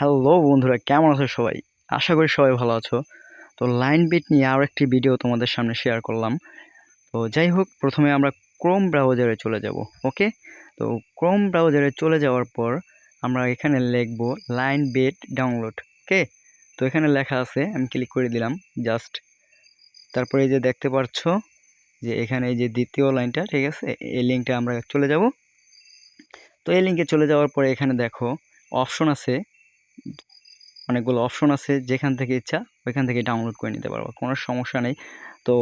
Hello বন্ধুরা, কেমন আছো সবাই? আশা করি সবাই ভালো আছো। তো লাইন বিট নিয়ে আরও একটি ভিডিও তোমাদের সামনে শেয়ার করলাম। তো যাই হোক, প্রথমে আমরা ক্রোম ব্রাউজারে চলে যাব ওকে তো ক্রোম ব্রাউজারে চলে যাওয়ার পর আমরা এখানে লিখব লাইন বিট ডাউনলোড ওকে তো এখানে লেখা আছে, আমি ক্লিক করে দিলাম জাস্ট তারপরে এই যে দেখতে পাচ্ছ যে এখানে এই যে দ্বিতীয় লাইনটা ঠিক আছে? এই লিঙ্কটা আমরা চলে যাব। তো এই লিঙ্কে চলে যাওয়ার পরে এখানে দেখো অপশন আছে অনেকগুলো অপশন আছে, যেখান থেকে ইচ্ছা ওইখান থেকে ডাউনলোড করে নিতে পারব, কোনো সমস্যা নেই। তো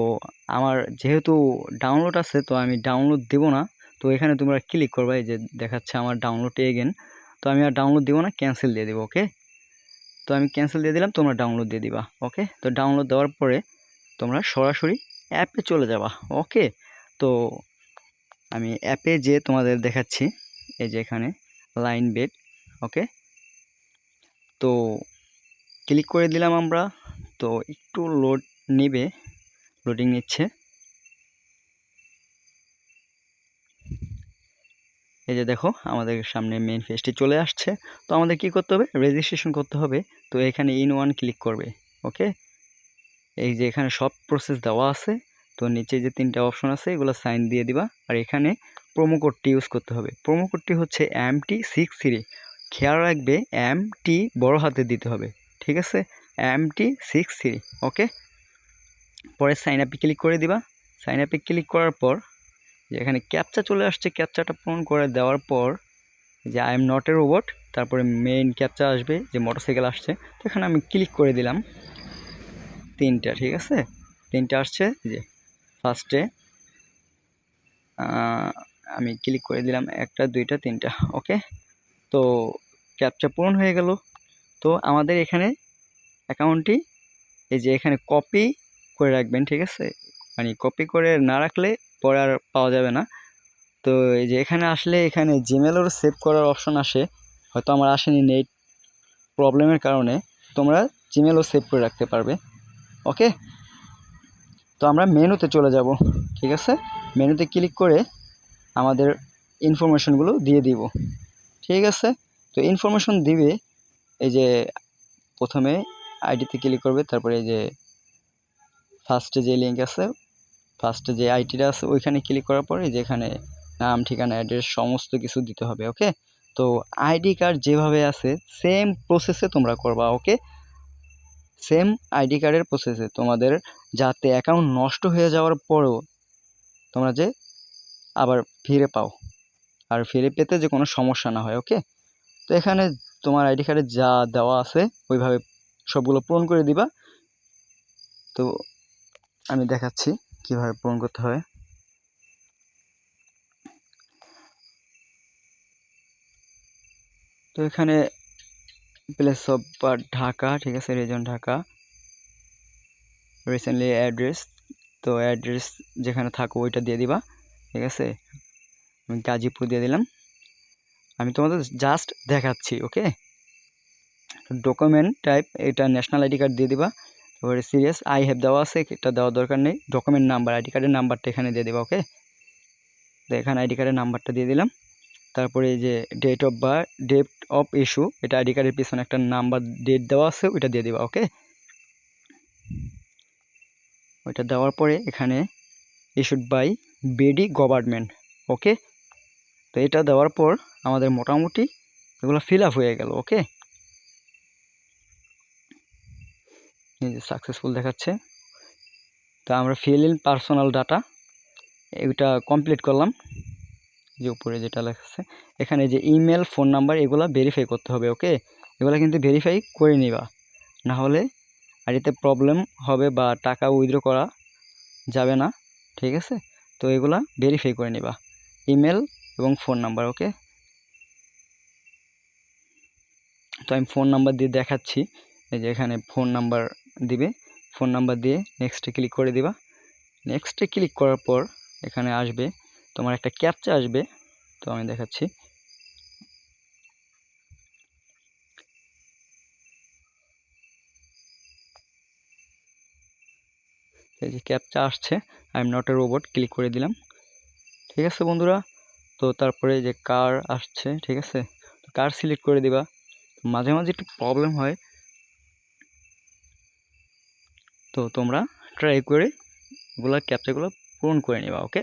আমার যেহেতু ডাউনলোড আছে, তো আমি ডাউনলোড দেব না। তো এখানে তোমরা ক্লিক করবা, এই যে দেখাচ্ছে আমার ডাউনলোড এগেন তো আমি আর ডাউনলোড দিব না ক্যান্সেল দিয়ে দেবো ওকে তো আমি ক্যান্সেল দিয়ে দিলাম, তোমরা ডাউনলোড দিয়ে দিবা ওকে তো ডাউনলোড দেওয়ার পরে তোমরা সরাসরি অ্যাপে চলে যাবা ওকে তো আমি অ্যাপে যে তোমাদের দেখাচ্ছি, এই যে এখানে লাইন বেড ওকে তো ক্লিক করে দিলাম আমরা। তো একটু লোড নেবে লোডিং নিচ্ছে। এই যে দেখো, আমাদের সামনে মেইন ফেসটি চলে আসছে। তো আমাদের কি করতে হবে? রেজিস্ট্রেশন করতে হবে। তো এখানে ইন ওয়ান ক্লিক করবে ওকে এই যে এখানে সব প্রসেস দেওয়া আছে। তো নিচে যে তিনটা অপশন আছে, এগুলো সাইন দিয়ে দিবা। আর এখানে প্রোমো কোডটি ইউজ করতে হবে। প্রোমো কোডটি হচ্ছে এম টি সিক্স থ্রি খেয়াল রাখবে এম টি বড় হাতে দিতে হবে, ঠিক আছে? M T six three okay পরে সাইন আপে ক্লিক করে দিবা। সাইন আপে ক্লিক করার পর, যে এখানে ক্যাপচা চলে আসছে ক্যাপচাটা পূরণ করে দেওয়ার পর, যে I am not a robot তারপরে মেইন ক্যাপচা আসবে, যে মোটরসাইকেল আসছে, তো এখানে আমি ক্লিক করে দিলাম। তিনটা, ঠিক আছে? তিনটা আসছে, যে ফার্স্টে আমি ক্লিক করে দিলাম একটা, দুইটা, তিনটা ওকে তো ক্যাপচা পূরণ হয়ে গেল। তো আমাদের এখানে অ্যাকাউন্টটি এই যে এখানে কপি করে রাখবেন, ঠিক আছে? মানে কপি করে না রাখলে পরে আর পাওয়া যাবে না। তো এই যে এখানে আসলে এখানে জিমেলেরও সেভ করার অপশন আসে। হয়তো আমার আসেনি নেট প্রবলেমের কারণে। তোমরা জিমেলও সেভ করে রাখতে পারবে। ওকে তো আমরা মেনুতে চলে যাব, ঠিক আছে? মেনুতে ক্লিক করে আমাদের ইনফরমেশনগুলো দিয়ে দিব। ঠিক আছে? তো ইনফরমেশন দিবে, এই যে প্রথমে আইডিতে ক্লিক করবে, তারপরে এই যে ফার্স্টে যে লিঙ্ক আছে ফার্স্টে যে আইটিটা আছে, ওইখানে ক্লিক করার পরে যেখানে নাম, ঠিকানা অ্যাড্রেস সমস্ত কিছু দিতে হবে ওকে তো আইডি কার্ড যেভাবে আছে সেম প্রসেসে তোমরা করবা ওকে সেম আইডি কার্ডের প্রসেসে তোমাদের যাতে অ্যাকাউন্ট নষ্ট হয়ে যাওয়ার পরেও তোমরা যে আবার ফিরে পাও। আর ফিরে পেতে যে কোনো সমস্যা না হয় ওকে তো এখানে তোমার আইডি কার্ডে যা দেওয়া আছে, ওইভাবে সবগুলো পূরণ করে দিবা। তো আমি দেখাচ্ছি কীভাবে পূরণ করতে হয়। তো এখানে প্লেস অফ ঢাকা, ঠিক আছে রিজন ঢাকা। রিসেন্টলি অ্যাড্রেস তো অ্যাড্রেস যেখানে থাকো ওইটা দিয়ে দিবা, ঠিক আছে। আমি গাজীপুর দিয়ে দিলাম। আমি তোমাদের জাস্ট দেখাচ্ছি ওকে ডকুমেন্ট টাইপ এটা ন্যাশনাল আইডি কার্ড দিয়ে দিবা। তারপরে সিরিয়াস আই হ্যাভ দেওয়া আছে, এটা দেওয়ার দরকার নেই। ডকুমেন্ট নাম্বার আইডি কার্ডের নাম্বারটা এখানে দিয়ে দেবা ওকে তো এখানে আইডি কার্ডের নাম্বারটা দিয়ে দিলাম। তারপরে এই যে date of birth date of issue এটা আইডি কার্ডের পিছনে একটা নাম্বার ডেট দেওয়া আছে, ওইটা দিয়ে দিবা ওকে ওইটা দেওয়ার পরে এখানে issued by BD government okay তো এটা দেওয়ার পর আমাদের মোটামুটি এগুলো ফিল আপ হয়ে গেল ওকে এই যে সাকসেসফুল দেখাচ্ছে। তো আমরা ফিল ইন পার্সোনাল ডাটা এটা কমপ্লিট করলাম। যে উপরে যেটা লেখাচ্ছে, এখানে যে ইমেল ফোন নাম্বার এগুলো ভেরিফাই করতে হবে ওকে এগুলো কিন্তু ভেরিফাই করে নিবা। না হলে আর এতে প্রবলেম হবে বা টাকা উইথড্র করা যাবে না, ঠিক আছে? তো এগুলা ভেরিফাই করে নিবা। ইমেল এবং ফোন নাম্বার ওকে তো আমি ফোন নাম্বার দিয়ে দেখাচ্ছি। এই যে এখানে ফোন নাম্বার দিবে। ফোন নাম্বার দিয়ে নেক্সটে ক্লিক করে দিবা। নেক্সটে ক্লিক করার পর এখানে আসবে। তোমার একটা ক্যাপচা আসবে। তো আমি দেখাচ্ছি। এই যে ক্যাপচা আসছে। I am not a robot click করে দিলাম। ঠিক আছে বন্ধুরা? তো তারপরে যে কার আসছে, ঠিক আছে? কার সিলেক্ট করে দিবা। মাঝে মাঝে একটু প্রবলেম হয়। তো তোমরা ট্রাই করে এগুলো ক্যাপচাগুলো পূরণ করে নিবা okay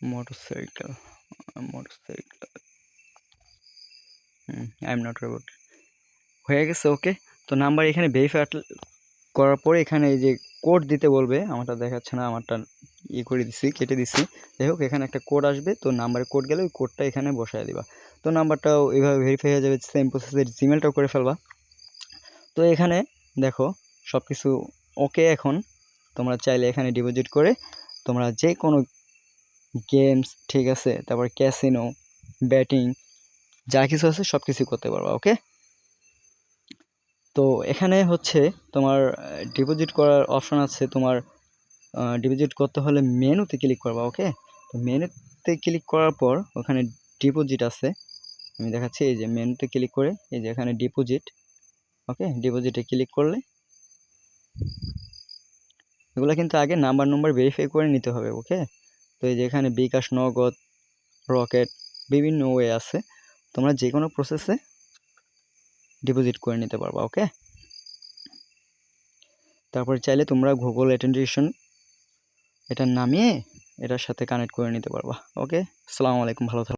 motorcycle motorcycle hmm I am not robot হয়ে গেছে ওকে তো নাম্বার এখানে ভেরিফাই করার পরে এখানে এই যে কোড দিতে বলবে, আমারটা দেখাচ্ছে না, আমারটা ই করে দিছি, কেটে দিছি। যাই হোক, এখানে একটা কোড আসবে, তো নাম্বারে কোড গেলে ওই কোডটা এখানে বসায় দিবা। তো নাম্বারটাও এইভাবে ভেরিফাই হয়ে যাবে সেম প্রসেসের জিমেলটাও করে ফেলবা। তো এখানে দেখো সব কিছু ওকে এখন। তোমরা চাইলে এখানে ডিপোজিট করে তোমরা যে কোনো গেমস ঠিক আছে? তারপর ক্যাসিনো ব্যাটিং যা কিছু আছে সব কিছু করতে পারবা ওকে তো এখানে হচ্ছে তোমার ডিপোজিট করার অপশন আছে তোমার ডিপোজিট করতে হলে মেনুতে ক্লিক করবা ওকে তো মেনুতে ক্লিক করার পর ওখানে ডিপোজিট আছে। আমি দেখাচ্ছি এই যে মেনুতে ক্লিক করে, এই যে এখানে ডিপোজিট ওকে ডিপোজিটে ক্লিক করলে এগুলো কিন্তু আগে নাম্বার নম্বর ভেরিফাই করে নিতে হবে ওকে তো এই যে এখানে বিকাশ, নগদ রকেট বিভিন্ন ওয়ে আছে। তোমরা যে কোনো প্রসেসে ডিপোজিট করে নিতে পারবা ওকে তারপর চাইলে তোমরা গুগল অ্যাটেন্ডেশন এটা নামিয়ে এটার সাথে কানেক্ট করে নিতে পারবা ওকে আসসালামু আলাইকুম, ভালো থাকো।